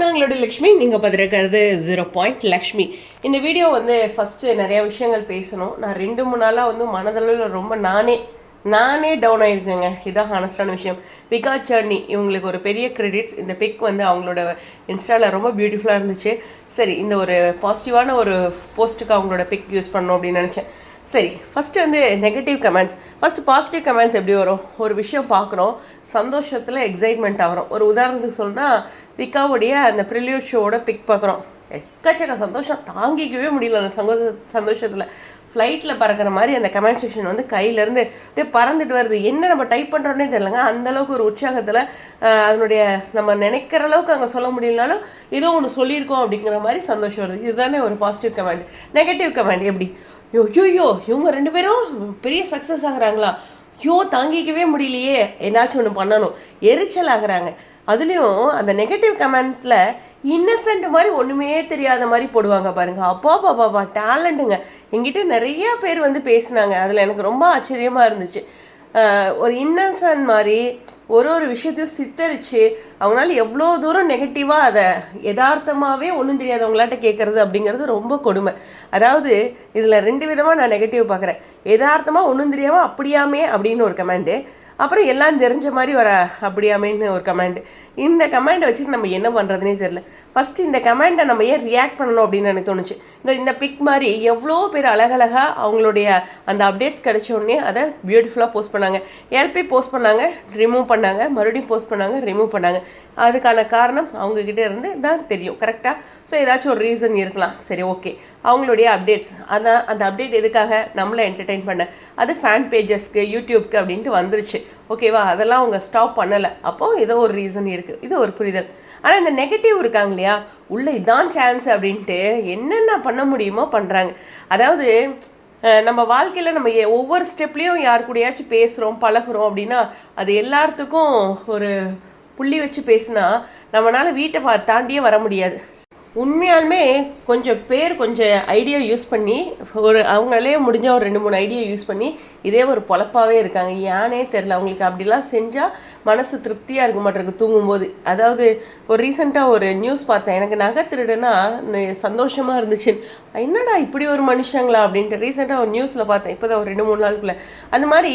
நாங்களோட லக்ஷ்மி நீங்கள் பார்த்துருக்கிறது zero point Lakshmi. இந்த video வந்து ஃபஸ்ட்டு நிறையா விஷயங்கள் பேசணும். நான் ரெண்டு மூணு நாளாக வந்து மனதளவில் ரொம்ப நானே நானே டவுன் ஆயிருக்கேங்க. இதான் ஹானஸ்டான விஷயம். விகா சர்னி இவங்களுக்கு ஒரு பெரிய கிரெடிட்ஸ் இந்த பிக் வந்து அவங்களோட இன்ஸ்டாவில் ரொம்ப பியூட்டிஃபுல்லாக இருந்துச்சு. சரி இந்த ஒரு பாசிட்டிவான ஒரு போஸ்ட்டுக்கு அவங்களோட பிக் யூஸ் பண்ணணும் அப்படின்னு நினச்சேன். சரி ஃபஸ்ட்டு வந்து negative comments first positive comments எப்படி வரும்? ஒரு விஷயம் பார்க்குறோம் சந்தோஷத்தில் எக்ஸைட்மெண்ட் ஆகிறோம் ஒரு உதாரணத்துக்கு சொன்னால் விக்காவுடைய அந்த ப்ரிலியூட் ஷோவோட பிக் பார்க்குறோம். எக்கச்சக்க சந்தோஷம். தாங்கிக்கவே முடியல அந்த சந்தோஷ சந்தோஷத்தில். ஃப்ளைட்டில் பறக்கிற மாதிரி அந்த கமெண்ட் செக்ஷன் வந்து கையிலேருந்து அப்படியே பறந்துட்டு வருது. என்ன நம்ம டைப் பண்ணுறோன்னே தெரியலங்க. அந்தளவுக்கு ஒரு உற்சாகத்தில் அதனுடைய நம்ம நினைக்கிற அளவுக்கு அங்கே சொல்ல முடியலனாலும் ஏதோ ஒன்று சொல்லியிருக்கோம் அப்படிங்கிற மாதிரி சந்தோஷம் வருது. இதுதானே ஒரு பாசிட்டிவ் கமெண்ட் நெகட்டிவ் கமெண்ட் எப்படி? யோ இவங்க ரெண்டு பேரும் பெரிய சக்ஸஸ் ஆகுறாங்களா? ஐயோ தாங்கிக்கவே முடியலையே. என்னாச்சும் ஒன்று பண்ணணும். எரிச்சல் ஆகுறாங்க. அதுலேயும் அந்த நெகட்டிவ் கமெண்ட்டில் இன்னசென்ட் மாதிரி ஒன்றுமே தெரியாத மாதிரி போடுவாங்க பாருங்க. அப்பா பாப்பா டேலண்ட்டுங்க என்கிட்ட நிறைய பேர் வந்து பேசினாங்க. அதில் எனக்கு ரொம்ப ஆச்சரியமாக இருந்துச்சு. ஒரு இன்னசென்ட் மாதிரி ஒரு ஒரு விஷயத்தையும் சித்தரித்து அவங்களால எவ்வளோ தூரம் நெகட்டிவாக அதை யதார்த்தமாகவே ஒன்றும் தெரியாதவங்களாட்ட கேட்குறது அப்படிங்கிறது ரொம்ப கொடுமை. அதாவது இதில் ரெண்டு விதமாக நான் நெகட்டிவ் பார்க்குறேன் யதார்த்தமாக ஒன்றும் தெரியாமல் அப்படியாமே அப்படின்னு ஒரு கமெண்டு அப்புறம் எல்லாம் தெரிஞ்ச மாதிரி வர அப்படியாமேன்னு ஒரு கமெண்ட் இந்த கமெண்டை வச்சுட்டு நம்ம என்ன பண்ணுறதுனே தெரில ஃபஸ்ட்டு இந்த கமெண்டை நம்ம ஏன் ரியாக்ட் பண்ணணும் அப்படின்னு எனக்கு தோணுச்சு. இந்த இந்த பிக் மாதிரி எவ்வளோ பேர் அழகழகாக அவங்களுடைய அந்த அப்டேட்ஸ் கிடைச்ச உடனே அதை பியூட்டிஃபுல்லாக போஸ்ட் பண்ணாங்க. எல்பி போஸ்ட் பண்ணாங்க ரிமூவ் பண்ணாங்க மறுபடியும் போஸ்ட் பண்ணாங்க ரிமூவ் பண்ணாங்க. அதுக்கான காரணம் அவங்கக்கிட்ட இருந்து தான் தெரியும் கரெக்டாக ஸோ ஏதாச்சும் ஒரு ரீசன் இருக்கலாம். சரி ஓகே அவங்களுடைய அப்டேட்ஸ் அதான் அந்த அப்டேட் எதுக்காக நம்மளை என்டர்டெயின் பண்ண? அது ஃபேன் பேஜஸ்க்கு யூடியூப்க்கு அப்படின்ட்டு வந்துருச்சு. ஓகேவா அதெல்லாம் அவங்க ஸ்டாப் பண்ணலை. அப்போ ஏதோ ஒரு ரீசன் இருக்குது இது ஒரு புரிதல். ஆனால் இந்த நெகட்டிவ் இருக்காங்க இல்லையா? உள்ளே இதான் சான்ஸ் அப்படின்ட்டு என்னென்ன பண்ண முடியுமோ பண்ணுறாங்க அதாவது நம்ம வாழ்க்கையில் நம்ம எ- ஒவ்வொரு ஸ்டெப்லேயும் யார் கூடயாச்சும் பேசுகிறோம் பழகுறோம் அப்படின்னா அது எல்லாத்துக்கும் ஒரு புள்ளி வச்சு பேசினா நம்மளால் வீட்டை பா தாண்டியே வர முடியாது. உண்மையாலுமே கொஞ்சம் பேர் கொஞ்சம் ஐடியா யூஸ் பண்ணி ஒரு அவங்களே முடிஞ்ச ஒரு ரெண்டு மூணு ஐடியா யூஸ் பண்ணி இதே ஒரு பொழப்பாவே இருக்காங்க. ஏனே தெரில அவங்களுக்கு அப்படிலாம் செஞ்சால் மனசு திருப்தியாக இருக்க மாட்டிருக்கு. தூங்கும்போது. அதாவது ஒரு ரீசெண்டாக ஒரு நியூஸ் பார்த்தேன். எனக்கு நகை திருடுனா சந்தோஷமாக இருந்துச்சு. என்னடா இப்படி ஒரு மனுஷங்களா அப்படின்ட்டு ரீசெண்டாக ஒரு நியூஸில் பார்த்தேன். இப்போ தான் ஒரு ரெண்டு மூணு நாளுக்குள்ளே. அந்த மாதிரி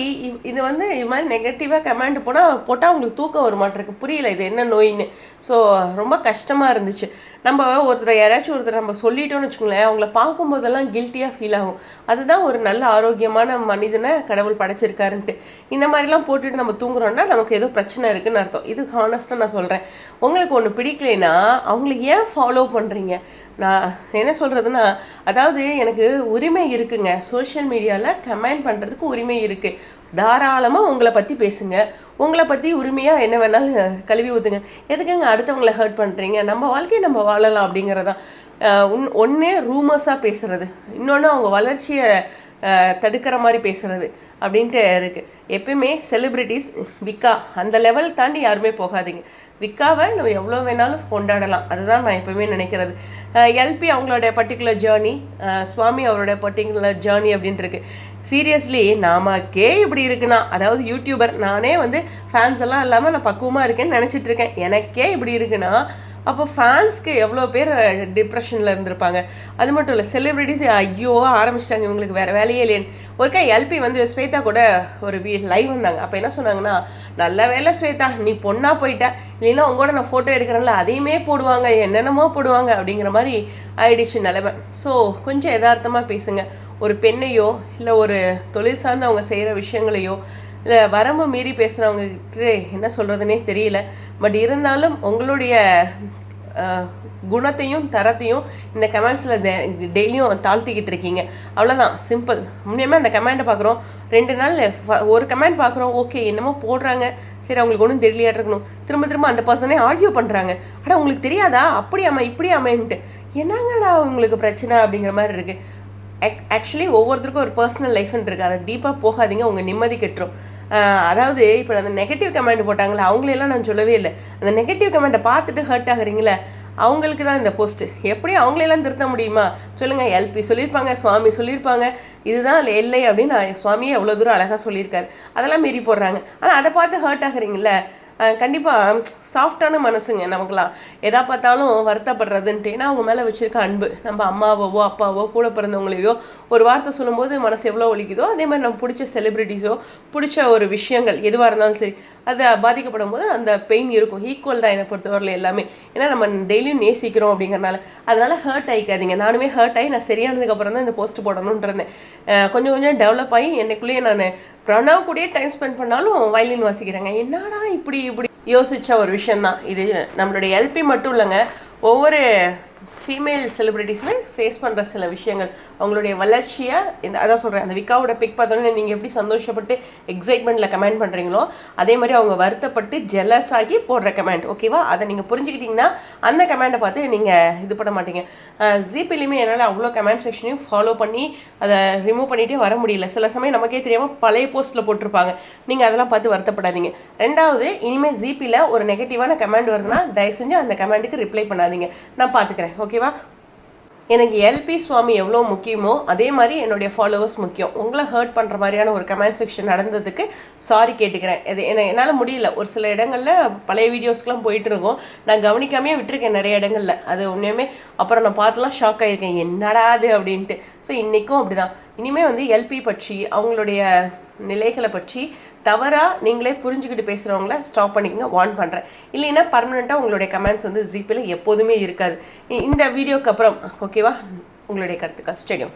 இது வந்து இது மாதிரி நெகட்டிவாக கமெண்ட் போனால் போட்டால் அவங்களுக்கு தூக்கம் வர மாட்டேருக்கு. புரியல இது என்ன நோயின்னு. ஸோ ரொம்ப கஷ்டமாக இருந்துச்சு. நம்ம ஒருத்தரை யாராச்சும் ஒருத்தர் நம்ம சொல்லிட்டோம்னு வச்சுக்கோங்களேன் அவங்கள பார்க்கும்போதெல்லாம் கில்ட்டியாக ஃபீல் ஆகும். அதுதான் ஒரு நல்ல ஆரோக்கியமான மனிதனை கடவுள் படைச்சிருக்காருன்ட்டு. இந்த மாதிரிலாம் போட்டுட்டு நம்ம தூங்குறோம்னா நமக்கு ஏதோ பிரச்சனை இருக்குன்னு அர்த்தம். இது ஹானஸ்ட்டாக நான் சொல்கிறேன் உங்களுக்கு ஒன்று பிடிக்கலைன்னா அவங்கள ஏன் ஃபாலோ பண்ணுறீங்க நான் என்ன சொல்கிறதுனா அதாவது எனக்கு உரிமை இருக்குங்க. சோஷியல் மீடியாவில் கமெண்ட் பண்ணுறதுக்கு உரிமை இருக்குது தாராளமாக உங்களை பற்றி பேசுங்க. உங்களை பற்றி உரிமையாக என்ன வேணாலும் கழுவி ஊற்றுங்க எதுக்குங்க அடுத்தவங்களை ஹர்ட் பண்ணுறீங்க நம்ம வாழ்க்கையை நம்ம வாழலாம் அப்படிங்கிறதான் ஒன் ஒன்றே ரூமர்ஸாக பேசுகிறது இன்னொன்று அவங்க வளர்ச்சியை தடுக்கிற மாதிரி பேசுகிறது அப்படின்ட்டு இருக்குது எப்பயுமே செலிப்ரிட்டிஸ் விக்கா அந்த லெவல் தாண்டி யாருமே போகாதீங்க. விக்காவை நம்ம எவ்வளோ வேணாலும் கொண்டாடலாம். அதுதான் நான் எப்பவுமே நினைக்கிறது. எல்பி அவங்களோட பர்டிகுலர் ஜேர்னி சுவாமி அவரோட பர்டிகுலர் ஜேர்னி அப்படின்ட்டு இருக்கு. சீரியஸ்லி நாமக்கே இப்படி இருக்குன்னா அதாவது யூடியூபர் நானே வந்து ஃபேன்ஸ் எல்லாம் இல்லாமல் நான் பக்குவமாக இருக்கேன்னு நினச்சிட்ருக்கேன் எனக்கே இப்படி இருக்குன்னா அப்போ ஃபேன்ஸ்க்கு எவ்வளோ பேர் டிப்ரெஷனில் இருந்திருப்பாங்க. அது மட்டும் இல்லை செலிப்ரிட்டிஸ் ஐயோ ஆரம்பிச்சிட்டாங்க இவங்களுக்கு வேறு வேலையே இல்லைன்னு ஒருக்கா எல்பி வந்து ஸ்வேதா கூட ஒரு வீ லைவ் வந்தாங்க. அப்போ என்ன சொன்னாங்கன்னா நல்ல வேலை ஸ்வேதா நீ பொண்ணாக போயிட்ட. இல்லைன்னா உங்களோட நான் ஃபோட்டோ எடுக்கிறேன்ல அதையுமே போடுவாங்க என்னென்னமோ போடுவாங்க அப்படிங்கிற மாதிரி ஆயிடுச்சு நிலைமை. ஸோ கொஞ்சம் யதார்த்தமாக பேசுங்க. ஒரு பெண்ணையோ இல்லை ஒரு தொழில் சார்ந்து அவங்க செய்கிற விஷயங்களையோ இல்லை வரம்பு மீறி பேசுகிறவங்ககிட்ட என்ன சொல்கிறதுனே தெரியல. பட் இருந்தாலும் உங்களுடைய குணத்தையும் தரத்தையும் இந்த கமெண்ட்ஸில் டெய்லியும் தாழ்த்திக்கிட்டு இருக்கீங்க. அவ்வளோதான் சிம்பிள். முன்னேமே அந்த கமெண்ட்டை பார்க்குறோம் ரெண்டு நாள் ஒரு கமெண்ட் பார்க்குறோம் ஓகே என்னமோ போடுறாங்க. சரி அவங்களுக்கு ஒன்றும் தெரியலையா இருக்கணும். திரும்ப திரும்ப அந்த பர்சனே ஆர்கியூ பண்ணுறாங்க ஆனால் உங்களுக்கு தெரியாதா? அப்படியாம்மா இப்படியாமேன்ட்டு என்னங்கடா உங்களுக்கு பிரச்சனை அப்படிங்கிற மாதிரி இருக்குது ஆக்சுவலி ஒவ்வொருத்தருக்கும் ஒரு பர்சனல் லைஃப்னு இருக்குது அதை டீப்பாக போகாதீங்க. உங்கள் நிம்மதி கெட்டுரும். அதாவது இப்போ அந்த நெகட்டிவ் கமெண்ட் போட்டாங்களே அவங்களெல்லாம் நான் சொல்லவே இல்லை. அந்த நெகட்டிவ் கமெண்ட்டை பார்த்துட்டு ஹர்ட் ஆகுறீங்களே அவங்களுக்கு தான் இந்த போஸ்ட்டு எப்படி அவங்களெல்லாம் திருத்த முடியுமா? சொல்லுங்கள் எல்பி சொல்லியிருப்பாங்க சுவாமி சொல்லியிருப்பாங்க. இதுதான் எல்லை அப்படின்னு சுவாமியே எவ்வளோ தூரம் அழகாக சொல்லியிருக்காரு. அதெல்லாம் மீறி போடுறாங்க. ஆனால் அதை பார்த்து ஹர்ட் ஆகுறீங்களே கண்டிப்பாக சாஃப்டான மனசுங்க நமக்குலாம் எதா பார்த்தாலும் வருத்தப்படுறதுன்ட்டு ஏன்னா அவங்க மேலே வச்சுருக்க அன்பு. நம்ம அம்மாவோ அப்பாவோ கூட பிறந்தவங்களையோ ஒரு வார்த்தை சொல்லும்போது மனசு எவ்வளோ ஒழிக்குதோ அதே மாதிரி நம்ம பிடிச்ச செலிப்ரிட்டிஸோ பிடிச்ச ஒரு விஷயங்கள் எதுவாக இருந்தாலும் சரி அது பாதிக்கப்படும் போது அந்த பெயின் இருக்கும். ஈக்குவல் தான் என்னை பொறுத்தவரையில் எல்லாமே. ஏன்னா நம்ம டெய்லியும் நேசிக்கிறோம் அப்படிங்கறனால. அதனால் ஹர்ட் ஆகிக்காதீங்க நானுமே ஹர்ட் ஆகி நான் சரியானதுக்கப்புறம் தான் இந்த போஸ்ட் போடணும்னு இருந்தேன். கொஞ்சம் கொஞ்சம் டெவலப் ஆகி என்னைக்குள்ளேயே நான் பிரணவ் கூடயே டைம் ஸ்பெண்ட் பண்ணாலும் வயலின் வாசிக்கிறேங்க. என்னடா இப்படி இப்படி? யோசிச்ச ஒரு விஷயம்தான். இது நம்மளுடைய எல்பி மட்டும் இல்லைங்க. ஒவ்வொரு ஃபீமேல் செலிப்ரிட்டிஸுமே ஃபேஸ் பண்ணுற சில விஷயங்கள். அவங்களுடைய வளர்ச்சியை இந்த அதான் சொல்கிறேன் அந்த விக்காவோட பிக் பார்த்தோன்னே நீங்கள் எப்படி சந்தோஷப்பட்டு எக்ஸைட்மெண்ட்டில் கமெண்ட் பண்ணுறீங்களோ அதே மாதிரி அவங்க வருத்தப்பட்டு ஜெலஸ் ஆகி போடுற கமெண்ட் ஓகேவா அதை நீங்கள் புரிஞ்சுக்கிட்டிங்கன்னா அந்த கமெண்ட்டை பார்த்து நீங்கள் இது பண்ண மாட்டீங்க. ஜிபிலையுமே என்னால் அவ்வளோ கமெண்ட் செக்ஷனையும் ஃபாலோ பண்ணி அதை ரிமூவ் பண்ணிகிட்டே வர முடியல. சில சமயம் நமக்கே தெரியாமல் பழைய போஸ்ட்டில் போட்டிருப்பாங்க. நீங்கள் அதெல்லாம் பார்த்து வருத்தப்படாதீங்க. ரெண்டாவது இனிமேல் ஜிபியில் ஒரு நெகட்டிவான கமெண்ட் வருதுன்னா தயவு செஞ்சு அந்த கமெண்ட்டுக்கு ரிப்ளை பண்ணாதீங்க. நான் பார்த்துக்கிறேன் ஓகேவா? எனக்கு எல்பி சுவாமி எவ்வளோ முக்கியமோ அதே மாதிரி என்னுடைய ஃபாலோவர்ஸ் முக்கியம். உங்களை ஹர்ட் பண்ணுற மாதிரியான ஒரு கமெண்ட் செக்ஷன் நடந்ததுக்கு சாரி கேட்டுக்கிறேன். இது என்ன என்னால் முடியல. ஒரு சில இடங்களில் பழைய வீடியோஸ்க்கெலாம் போயிட்டு இருக்கோம். நான் கவனிக்காமே விட்டுருக்கேன் நிறைய இடங்களில். அது உண்மையுமே அப்புறம் நான் பார்த்துலாம் ஷாக் ஆகியிருக்கேன் என்னடா அது அப்படின்ட்டு. ஸோ இன்றைக்கும் அப்படி தான் இனிமேல் வந்து எல்பி பற்றி அவங்களுடைய நிலைகளை பற்றி தவறாக நீங்களே புரிஞ்சுக்கிட்டு பேசுகிறவங்கள ஸ்டாப் பண்ணிக்கங்க வார்ன் பண்ணுறேன் இல்லைன்னா பர்மனெண்ட்டாக உங்களுடைய கமெண்ட்ஸ் வந்து ஜிபியில் எப்போதுமே இருக்காது. இந்த வீடியோக்கு அப்புறம் ஓகேவா உங்களுடைய கருத்துக்கள். ஸ்டேடியம்